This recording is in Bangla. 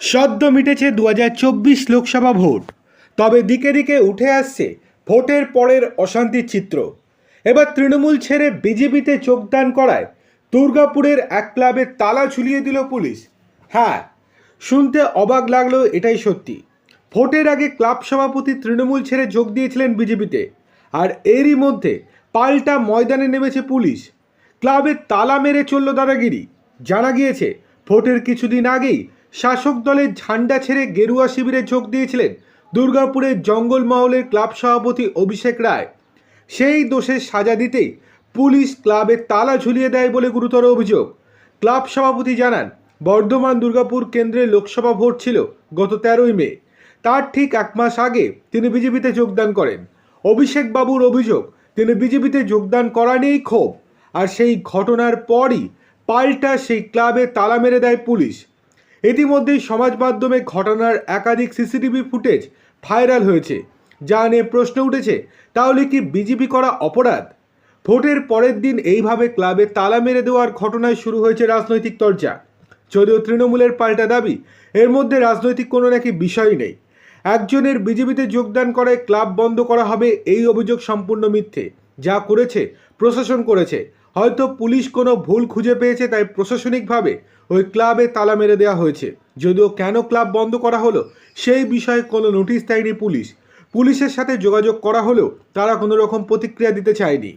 সদ্য মিটেছে দু হাজার চব্বিশ লোকসভা ভোট। তবে দিকে দিকে উঠে আসছে ভোটের পরের অশান্তির চিত্র। এবার তৃণমূল ছেড়ে বিজেপিতে যোগদান করায় দুর্গাপুরের এক ক্লাবে তালা ঝুলিয়ে দিল পুলিশ। হ্যাঁ শুনতে অবাক লাগলেও এটাই সত্যি। ভোটের আগে ক্লাব সভাপতি তৃণমূল ছেড়ে যোগ দিয়েছিলেন বিজেপিতে, আর এরই মধ্যে পাল্টা ময়দানে নেমেছে পুলিশ। ক্লাবে তালা মেরে চলল দাদাগিরি। জানা গিয়েছে, ভোটের কিছুদিন আগেই শাসক দলের ঝান্ডা ছেড়ে গেরুয়া শিবিরে যোগ দিয়েছিলেন দুর্গাপুরের জঙ্গলমহলের ক্লাব সভাপতি অভিষেক রায়। সেই দোষের সাজা দিতেই পুলিশ ক্লাবে তালা ঝুলিয়ে দেয় বলে গুরুতর অভিযোগ। ক্লাব সভাপতি জানান, বর্ধমান দুর্গাপুর কেন্দ্রে লোকসভা ভোট ছিল গত তেরোই মে। তার ঠিক এক মাস আগে তিনি বিজেপিতে যোগদান করেন। অভিষেক বাবুর অভিযোগ, তিনি বিজেপিতে যোগদান করা নিয়েই ক্ষোভ। আর সেই ঘটনার পরই পাল্টা সেই ক্লাবে তালা মেরে দেয় পুলিশ। ইতিমধ্যেই সমাজ মাধ্যমে ঘটনার একাধিক সিসিটিভি ফুটেজ ভাইরাল হয়েছে। যা নিয়ে প্রশ্ন উঠেছে, তাহলে কি বিজেপি করা অপরাধ? ভোটের পরের দিন এইভাবে ক্লাবে তালা মেরে দেওয়ার ঘটনায় শুরু হয়েছে রাজনৈতিক চর্চা যদিও তৃণমূলের পাল্টা দাবি, এর মধ্যে রাজনৈতিক কোনো নাকি বিষয় নেই। একজনের বিজেপিতে যোগদান করে ক্লাব বন্ধ করা হবে এই অভিযোগ সম্পূর্ণ মিথ্যে। যা করেছে, প্রশাসন করেছে। হয়তো পুলিশ কোনো ভুল খুঁজে পেয়েছে, তাই প্রশাসনিকভাবে ওই ক্লাবে তালা মেরে দেওয়া হয়েছে। যদিও কেন ক্লাব বন্ধ করা হলো, সেই বিষয়ে কোনো নোটিশ দেয়নি পুলিশ। পুলিশের সাথে যোগাযোগ করা হলেও তারা কোনো রকম প্রতিক্রিয়া দিতে চায়নি।